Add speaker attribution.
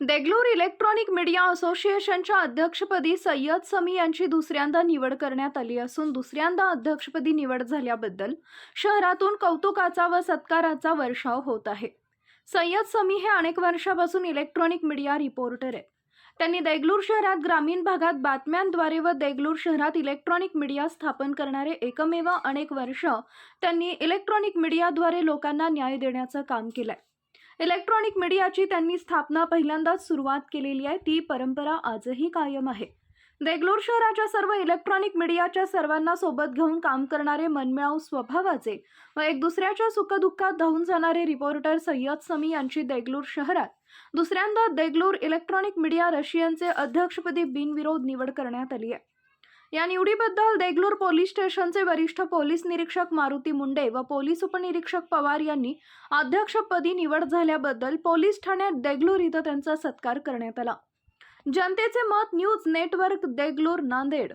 Speaker 1: Deglur electronic media असोसिएशनच्या अध्यक्षपदी सय्यद समी यांची दुसऱ्यांदा निवड करण्यात आली असून दुसऱ्यांदा अध्यक्षपदी निवड झाल्याबद्दल शहरातून कौतुकाचा व सत्काराचा वर्षाव होत आहे. सय्यद समी हे अनेक वर्षापासून इलेक्ट्रॉनिक मीडिया रिपोर्टर आहेत. त्यांनी देगलूर शहरात ग्रामीण भागात बातम्यांद्वारे व देगलूर शहरात इलेक्ट्रॉनिक मीडिया स्थापन करणारे एकमेव अनेक वर्ष त्यांनी इलेक्ट्रॉनिक मीडियाद्वारे लोकांना न्याय देण्याचं काम केलं आहे इलेक्ट्रॉनिक मीडियाची त्यांनी स्थापना पहिल्यांदाच सुरुवात केलेली आहे. ती परंपरा आजही कायम आहे. देगलूर शहराच्या सर्व इलेक्ट्रॉनिक मीडियाच्या सर्वांना सोबत घेऊन काम करणारे मनमिळाऊ स्वभावाचे व एक दुसऱ्याच्या सुखदुःखात धावून जाणारे रिपोर्टर सय्यद समी यांची देगलूर शहरात. दुसऱ्यांदा देगलूर इलेक्ट्रॉनिक मीडिया रशियनचे अध्यक्षपदी बिनविरोध निवड करण्यात आली आहे. या निवडीबद्दल देगलूर पोलीस स्टेशनचे वरिष्ठ पोलीस निरीक्षक मारुती मुंडे व पोलीस उपनिरीक्षक पवार यांनी अध्यक्षपदी निवड झाल्याबद्दल पोलीस ठाण्यात देगलूर इथं त्यांचा सत्कार करण्यात आला. जनतेचे मत न्यूज नेटवर्क देगलूर नांदेड.